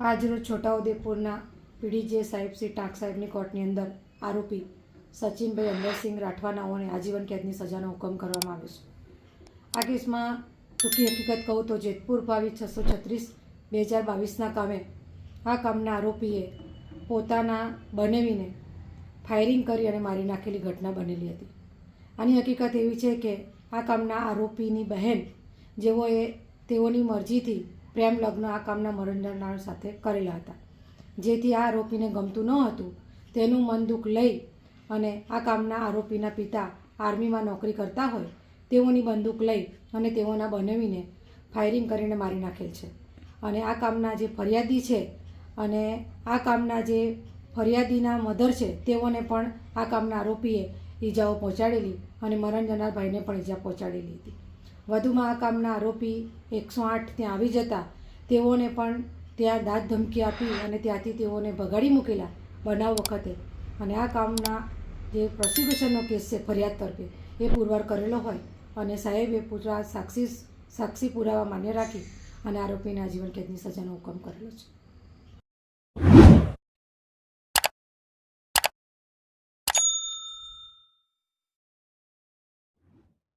આજરોજ છોટાઉદેપુરના પીડીજે સાહેબ શ્રી ટાંક સાહેબની કોર્ટની અંદર આરોપી સચિનભાઈ અંદરસિંહ રાઠવાનાઓને આજીવન કેદની સજાનો હુકમ કરવામાં આવ્યો છે. આ કેસમાં ટૂંકી હકીકત કહું તો જેતપુર ભાવી છસો છત્રીસ બે હજાર બાવીસના કામે આ કામના આરોપીએ પોતાના બનેવીને ફાયરિંગ કરી અને મારી નાખેલી ઘટના બનેલી હતી. આની હકીકત એવી છે કે આ કામના આરોપીની બહેન, જેઓએ તેઓની મરજીથી પ્રેમ લગ્ન આ કામના મરણજનાર સાથે કરેલા હતા. જેથી આ આરોપીને ગમતું ન હતું, તેનું મન દુઃખ લઈ અને આ કામના આરોપીના પિતા આર્મીમાં નોકરી કરતા હોય, તેઓની બંદૂક લઈ અને તેઓના બનાવીને ફાયરિંગ કરીને મારી નાખેલ છે. અને આ કામના જે ફરિયાદી છે અને આ કામના જે ફરિયાદીના મધર છે, તેઓને પણ આ કામના આરોપીએ ઈજાઓ પહોંચાડેલી અને મરણ જનાર ભાઈને પણ ઈજા પહોંચાડેલી હતી. વધુમાં આ કામના આરોપી એકસો આઠ ત્યાં આવી જતા. તેઓને પણ ત્યાં દાદ ધમકી આપી અને ત્યાંથી તેઓને ભગાડી મૂકેલા બનાવ વખતે. અને આ કામના જે પ્રોસિક્યુશનનો કેસ છે ફરિયાદ તરફે, એ પુરવાર કરેલો હોય. અને સાહેબે પૂરા સાક્ષી સાક્ષી પુરાવા માન્ય રાખી અને આરોપીને આજીવન કેદની સજાનો હુકમ કરેલો છે.